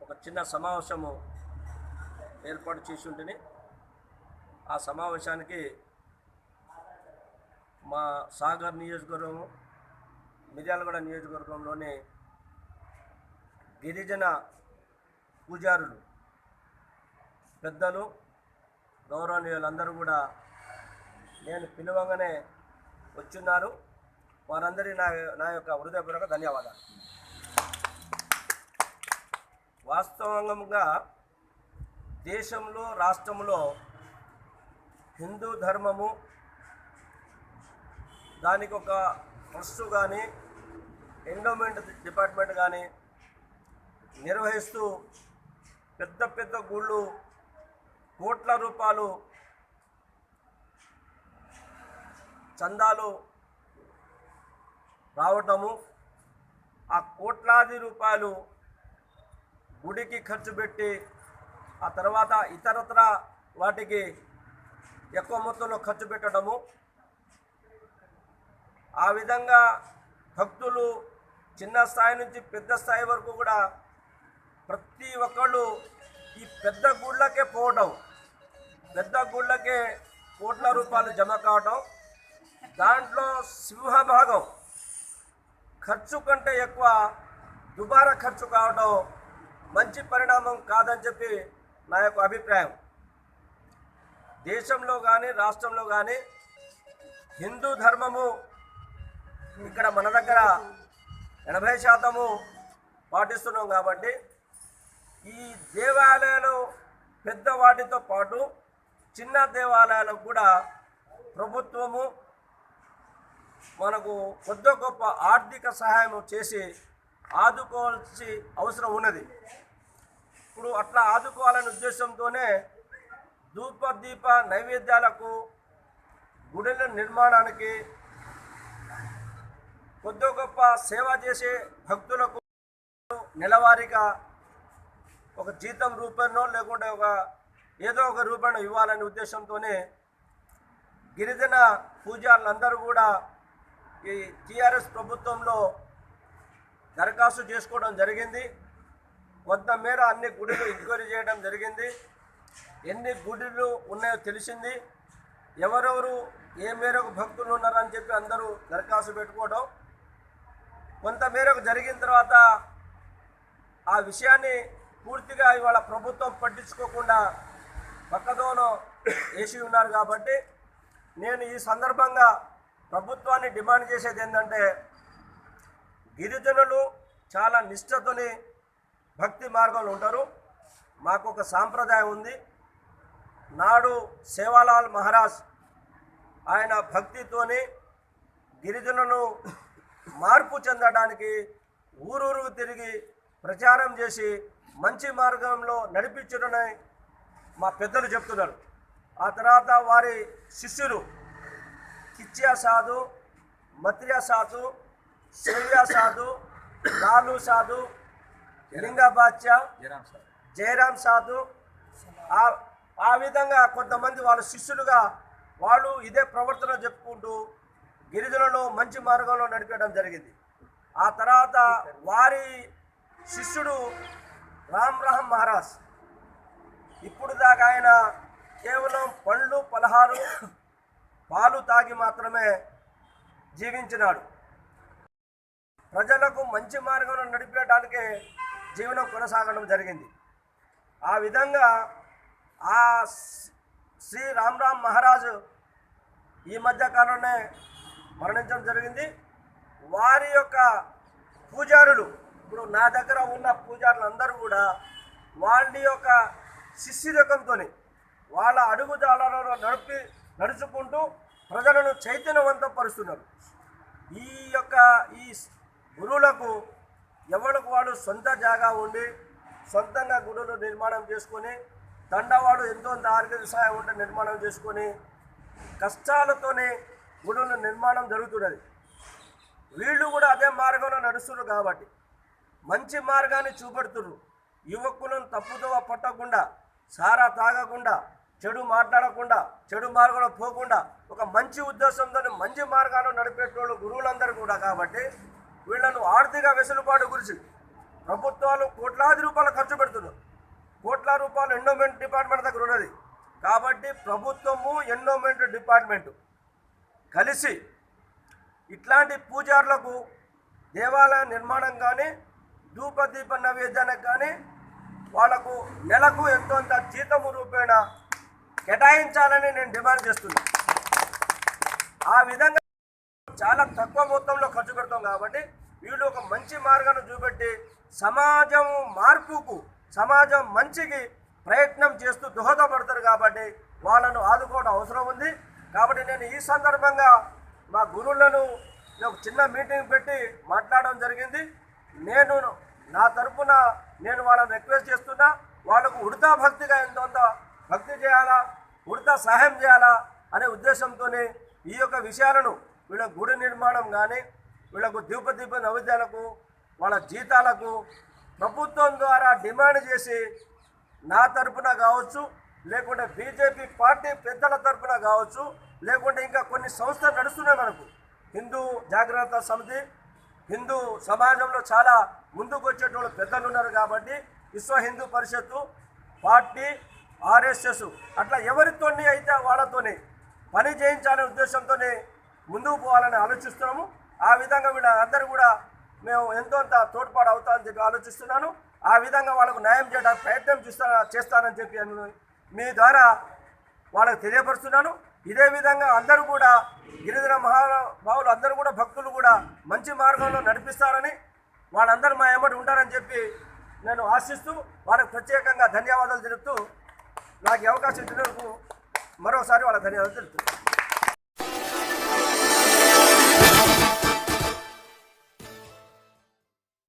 ఒక చిన్న సమావేశము ఏర్పాటు చేసి ఉంటుంది ఆ సమావేశానికి మా సాగర్ నియోజకవర్గం మిర్యాలగూడ నియోజకవర్గంలోని గిరిజన పూజారులు పెద్దలు గౌరవనీయులందరూ కూడా నేను పిలవగానే వచ్చున్నారు. వారందరి నా నా యొక్క హృదయపూర్వక ధన్యవాదాలు. వాస్తవంగా దేశంలో రాష్ట్రంలో హిందూ ధర్మము దానికి ఒక ట్రస్ట్ కానీ ఎండోమెంట్ డిపార్ట్మెంట్ కానీ నిర్వహిస్తూ పెద్ద పెద్ద గుళ్ళు కోట్ల రూపాయలు చందాలు రావటము ఆ కోట్లాది రూపాయలు గుడికి ఖర్చు పెట్టి ఆ తర్వాత ఇతరత్ర వాటికి ఎక్కువ మొత్తంలో ఖర్చు పెట్టడము. ఆ విధంగా భక్తులు చిన్న స్థాయి నుంచి పెద్ద స్థాయి వరకు కూడా ప్రతి ఒక్కళ్ళు ఈ పెద్ద గుళ్ళకే పోవటం పెద్ద గుళ్ళకే కోట్ల రూపాయలు జమ కావటం దాంట్లో సింహభాగం ఖర్చు కంటే ఎక్కువ దుబారా ఖర్చు కావడం మంచి పరిణామం కాదని చెప్పి నా యొక్క అభిప్రాయం. దేశంలో కానీ రాష్ట్రంలో కానీ హిందూ ధర్మము ఇక్కడ మన దగ్గర ఎనభై శాతము పాటిస్తున్నాం కాబట్టి ఈ దేవాలయాలు పెద్ద వాటితో పాటు చిన్న దేవాలయాలకు కూడా ప్రభుత్వము మనకు కొద్ది గొప్ప ఆర్థిక సహాయం చేసి ఆదుకోవాల్సి అవసరం ఉన్నది. ఇప్పుడు అట్లా ఆదుకోవాలనే ఉద్దేశంతోనే ధూప దీప నైవేద్యాలకు గుడిల నిర్మాణానికి కొద్ది గొప్ప సేవ చేసే భక్తులకు నెలవారీగా ఒక జీతం రూపంలో లేకుంటే ఒక ఏదో ఒక రూపంలో ఇవ్వాలనే ఉద్దేశంతోనే గిరిజన పూజారులందరూ కూడా ఈ టీఆర్ఎస్ ప్రభుత్వంలో దరఖాస్తు చేసుకోవడం జరిగింది. కొంతమేర అన్ని గుడులు ఎంక్వైరీ చేయడం జరిగింది. ఎన్ని గుడులు ఉన్నాయో తెలిసింది. ఎవరెవరు ఏ మేరకు భక్తులు ఉన్నారని చెప్పి అందరూ దరఖాస్తు పెట్టుకోవడం. కొంతమేరకు జరిగిన తర్వాత ఆ విషయాన్ని పూర్తిగా ఇవాళ ప్రభుత్వం పట్టించుకోకుండా పక్కదోనో వేసి ఉన్నారు కాబట్టి నేను ఈ సందర్భంగా ప్రభుత్వాన్ని డిమాండ్ చేసేది ఏంటంటే గిరిజనులు చాలా నిష్ఠతోని భక్తి మార్గంలో ఉంటారు. మాకు ఒక సాంప్రదాయం ఉంది. నాడు సేవాలాల్ మహారాజ్ ఆయన భక్తితోని గిరిజనులను మార్పు చెందడానికి ఊరూరు తిరిగి ప్రచారం చేసి మంచి మార్గంలో నడిపించడని మా పెద్దలు చెప్తున్నారు. ఆ తర్వాత వారి శిష్యులు కిచ్చియా సాధు మత్రియా సాధు సేవ్యా సాధు లాలు సాధు లింగాబాచ్య జయరామ్ సాధు. ఆ ఆ విధంగా కొంతమంది వాళ్ళ శిష్యులుగా వాళ్ళు ఇదే ప్రవర్తన చెప్పుకుంటూ గిరిజనులను మంచి మార్గంలో నడిపేయడం జరిగింది. ఆ తర్వాత వారి శిష్యుడు రామ్ రహం మహారాజ్. ఇప్పుడు దాకా ఆయన కేవలం పండ్లు పలహారు పాలు తాగి మాత్రమే జీవించినాడు. ప్రజలకు మంచి మార్గంలో నడిపేయడానికే జీవనం కొనసాగడం జరిగింది. ఆ విధంగా ఆ శ్రీ రామ్ రామ్ మహారాజు ఈ మధ్య కాలంలోనే మరణించడం జరిగింది. వారి యొక్క పూజారులు ఇప్పుడు నా దగ్గర ఉన్న పూజారులు అందరూ కూడా వాళ్ళ యొక్క శిష్యరకంతో వాళ్ళ అడుగుజాలలో నడిపి నడుచుకుంటూ ప్రజలను చైతన్యవంతపరుస్తున్నారు. ఈ యొక్క ఈ గురువులకు ఎవరికి వాళ్ళు సొంత జాగా ఉండి సొంతంగా గుడులు నిర్మాణం చేసుకొని తండవాడు ఎంతో ఆర్థిక సహాయం ఉంటే నిర్మాణం చేసుకొని కష్టాలతోనే గుడులు నిర్మాణం జరుగుతున్నది. వీళ్ళు కూడా అదే మార్గంలో నడుస్తున్నారు కాబట్టి మంచి మార్గాన్ని చూపెడుతురు యువకులను తప్పుదోవ పట్టకుండా సారా తాగకుండా చెడు మాట్లాడకుండా చెడు మార్గంలో పోకుండా ఒక మంచి ఉద్దేశంతో మంచి మార్గాన్ని నడిపేటోళ్ళు గురువులందరూ కూడా కాబట్టి వీళ్ళను ఆర్థిక వెసులుబాటు గురించి ప్రభుత్వాలు కోట్లాది రూపాయలు ఖర్చు పెడుతున్నారు. కోట్ల రూపాయలు ఎండోమెంట్ డిపార్ట్మెంట్ దగ్గర ఉన్నది. కాబట్టి ప్రభుత్వము ఎండోమెంట్ డిపార్ట్మెంటు కలిసి ఇట్లాంటి పూజారులకు దేవాలయ నిర్మాణం కానీ ధూపదీప నైవేద్యానికి కానీ వాళ్ళకు నెలకు ఎంతొంత జీతము రూపేణ కేటాయించాలని నేను డిమాండ్ చేస్తున్నాను ఆ విధంగా చాలా తక్కువ మొత్తంలో ఖర్చు పెడతాం కాబట్టి వీళ్ళు ఒక మంచి మార్గాన్ని చూపెట్టి సమాజం మార్పుకు సమాజం మంచికి ప్రయత్నం చేస్తూ దోహదపడతారు కాబట్టి వాళ్ళను ఆదుకోవడం అవసరం ఉంది. కాబట్టి నేను ఈ సందర్భంగా మా గురువులను ఒక చిన్న మీటింగ్ పెట్టి మాట్లాడడం జరిగింది. నేను నా తరపున నేను వాళ్ళని రిక్వెస్ట్ చేస్తున్నా వాళ్ళకు ఉడతా భక్తిగా ఎంత ఉందో భక్తి చేయాలా ఉడతా సహాయం చేయాలా అనే ఉద్దేశంతోనే ఈ యొక్క విషయాలను వీళ్ళ గుడి నిర్మాణం కానీ వీళ్ళకు దీప దీప నైవేద్యాలకు వాళ్ళ జీతాలకు ప్రభుత్వం ద్వారా డిమాండ్ చేసి నా తరపున కావచ్చు లేకుంటే బీజేపీ పార్టీ పెద్దల తరపున కావచ్చు లేకుంటే ఇంకా కొన్ని సంస్థలు నడుస్తున్నాయి మనకు. హిందూ జాగ్రత్త సమితి హిందూ సమాజంలో చాలా ముందుకు వచ్చేటోళ్ళు పెద్దలు ఉన్నారు కాబట్టి విశ్వ హిందూ పరిషత్తు పార్టీ ఆర్ఎస్ఎస్ అట్లా ఎవరితోని అయితే వాళ్ళతోనే పని చేయించాలనే ఉద్దేశంతోనే ముందుకు పోవాలని ఆలోచిస్తున్నాము. ఆ విధంగా వీళ్ళ అందరూ కూడా మేము ఎంతోంత తోడ్పాటు అవుతామని చెప్పి ఆలోచిస్తున్నాను. ఆ విధంగా వాళ్ళకు న్యాయం చేయడానికి ప్రయత్నం చేస్తా చేస్తానని చెప్పి మీ ద్వారా వాళ్ళకు తెలియపరుస్తున్నాను. ఇదే విధంగా అందరూ కూడా గిరిజన మహానుభావులు అందరూ కూడా భక్తులు కూడా మంచి మార్గంలో నడిపిస్తారని వాళ్ళందరూ మా ఎమ్మటి ఉంటారని చెప్పి నేను ఆశిస్తూ వాళ్ళకి ప్రత్యేకంగా ధన్యవాదాలు తెలుపుతూ నాకు అవకాశం ఇచ్చినందుకు మరోసారి వాళ్ళకి ధన్యవాదాలు తెలుపుతున్నాను.